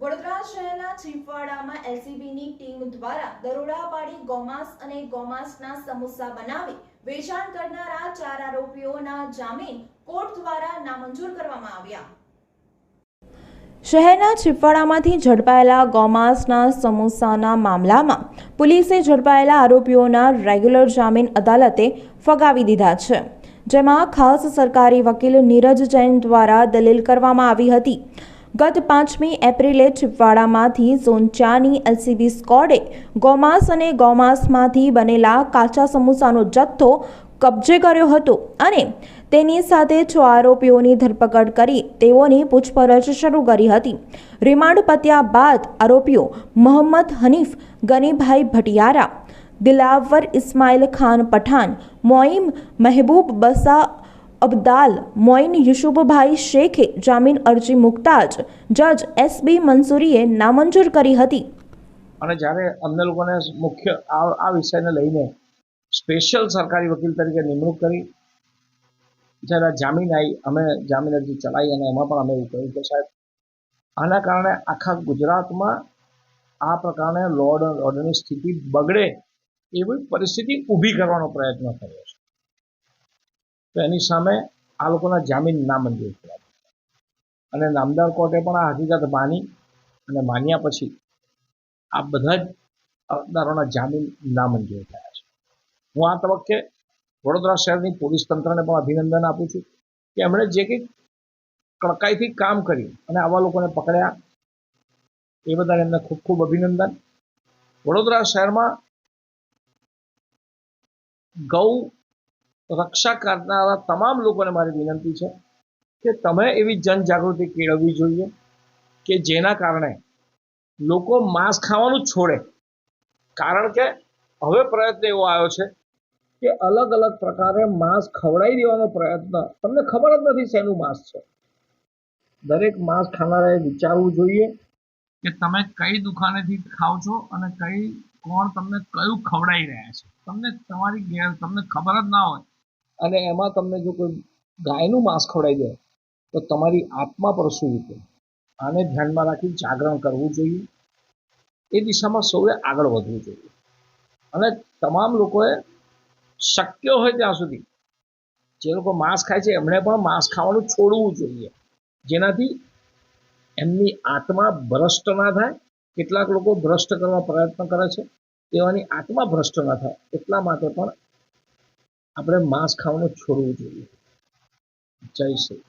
વડોદરા શહેરના છીપવાડામાં એલસીબીની ટીમ દ્વારા દરોડા પાડી ગોમાંસ અને ગોમાંસના સમોસા બનાવી વેચાણ કરનારા ચાર આરોપીઓના જામીન કોર્ટ દ્વારા નામંજૂર કરવામાં આવ્યા. શહેરના છીપવાડામાંથી ઝડપાયેલા ગોમાંસના સમોસાના મામલામાં પોલીસે ઝડપાયેલા આરોપીઓના રેગ્યુલર જામીન અદાલતે ફગાવી દીધા છે. જેમાં ખાસ સરકારી વકીલ નીરજ જૈન દ્વારા દલીલ કરવામાં આવી હતી. ગત પાંચમી એપ્રિલે છીપવાડામાંથી ઝોન ચારની એલસીબી સ્કોડે ગોમાંસ અને ગોમાંસમાંથી બનેલા કાચા સમોસાનો જથ્થો કબજે કર્યો હતો અને તેની સાથે છ આરોપીઓની ધરપકડ કરી તેઓની પૂછપરછ શરૂ કરી હતી. રિમાન્ડ પત્યા બાદ આરોપીઓ મોહમ્મદ હનીફ, ગનીભાઈ ભટિયારા, દિલાવર ઇસ્માઇલ ખાન પઠાન મોઇમ મહેબૂબ બસા અબદાલ, મોઇન યુસુફભાઈ શેખે જામીન અરજી મૂકતા જ જજ એસબી મંસૂરીએ નામંજૂર કરી હતી. અને જ્યારે અમને લોકોને મુખ્ય આ વિષયને લઈને સ્પેશિયલ સરકારી વકીલ તરીકે નિમણૂક કરી, જ્યારે જામીન આવી અમે જામીન અરજી ચલાવી અને એમાં પણ અમે એવું કહ્યું કે સાહેબ, આના કારણે આખા ગુજરાતમાં આ પ્રકારે અને ઓર્ડરની સ્થિતિ બગડે એવી પરિસ્થિતિ ઊભી કરવાનો પ્રયત્ન કર્યો. તો એની સામે આ લોકોના જામીન નામંજૂર કર્યા અને નામદાર કોર્ટે પણ આ હકીકત માની અને માન્યા પછી આ બધા જ અરજદારોના જામીન નામંજૂર થયા છે. હું આ તબક્કે વડોદરા શહેરની પોલીસ તંત્રને પણ અભિનંદન આપું છું કે એમણે જે કંઈક કડકાઈથી કામ કર્યું અને આવા લોકોને પકડ્યા. એ બદલ એમને ખૂબ ખૂબ અભિનંદન. વડોદરા શહેરમાં ગૌ રક્ષા કરનારા તમામ લોકોને મારી વિનંતી છે કે તમે એવી જનજાગૃતિ કેળવવી જોઈએ કે જેના કારણે લોકો માંસ ખાવાનું છોડે. કારણ કે હવે પ્રયત્ન એવો આવ્યો છે કે અલગ અલગ પ્રકારે માંસ ખવડાવી દેવાનો પ્રયત્ન. તમને ખબર જ નથી શેનું માંસ છે. દરેક માંસ ખાનારાએ વિચારવું જોઈએ કે તમે કઈ દુકાનેથી ખાવ છો અને કઈ કોણ તમને કયું ખવડાવી રહ્યા છે. તમને તમારી ગેર તમને ખબર જ ના હોય અને એમાં તમને જો કોઈ ગાયનું માંસ ખવડાવી દે, તો તમારી આત્મા પર શું રીતે આને ધ્યાનમાં રાખી જાગરણ કરવું જોઈએ. એ દિશામાં સૌએ આગળ વધવું જોઈએ. અને તમામ લોકોએ શક્ય હોય ત્યાં સુધી, જે લોકો માંસ ખાય છે, એમણે પણ માંસ ખાવાનું છોડવું જોઈએ. જેનાથી એમની આત્મા ભ્રષ્ટ ના થાય, કેટલાક લોકો ભ્રષ્ટ કરવા પ્રયત્ન કરે છે તેવાની આત્મા ભ્રષ્ટ ના થાય, એટલા માટે પણ આપણે માંસ ખાવાનું છોડવું જોઈએ. જય શ્રી